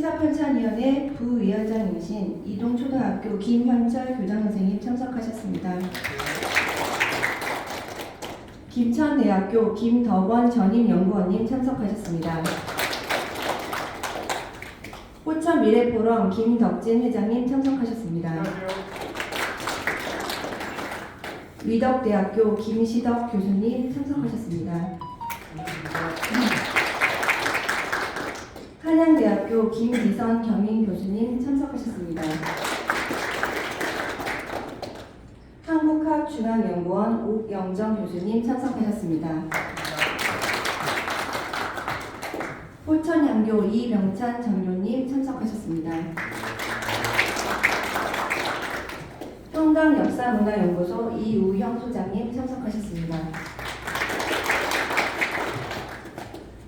사편찬위원회 부위원장이신 이동초등학교 김현철 교장선생님 참석하셨습니다. 김천대학교 김덕원 전임연구원님 참석하셨습니다. 호천 미래포럼 김덕진 회장님 참석하셨습니다. 위덕대학교 김시덕 교수님 참석하셨습니다. 한양대학교 김미선 겸임 교수님 참석하셨습니다. 한국학중앙연구원 옥영정 교수님 참석하셨습니다. 호천양교 이병찬 전교님 참석하셨습니다. 평강역사문화연구소 이우형 소장님 참석하셨습니다.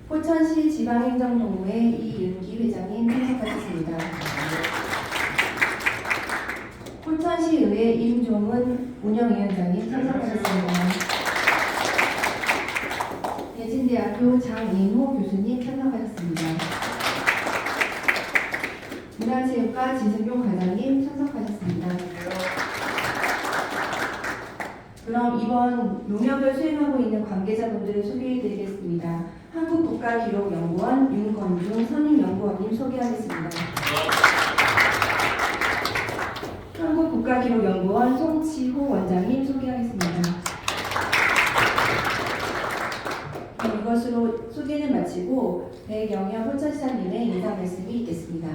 호천시 지방행정동부회 이윤기 회장님 참석하셨습니다. 호천시의회 임종은 운영위원장님 참석하셨습니다. 대진대학교 장인호 교수님 참석하셨습니다. 문화체육과 지승용 과장님 참석하셨습니다. 그럼 이번 용역을 수행하고 있는 관계자분들을 소개해드리겠습니다. 한국국가기록연구원 윤건중 선임연구원님 소개하겠습니다. 국국가기록연구원 송치호 원장님 소개하겠습니다. 네, 이것으로 소개는 마치고 백영현 호천시장님의 인사 말씀이 있겠습니다.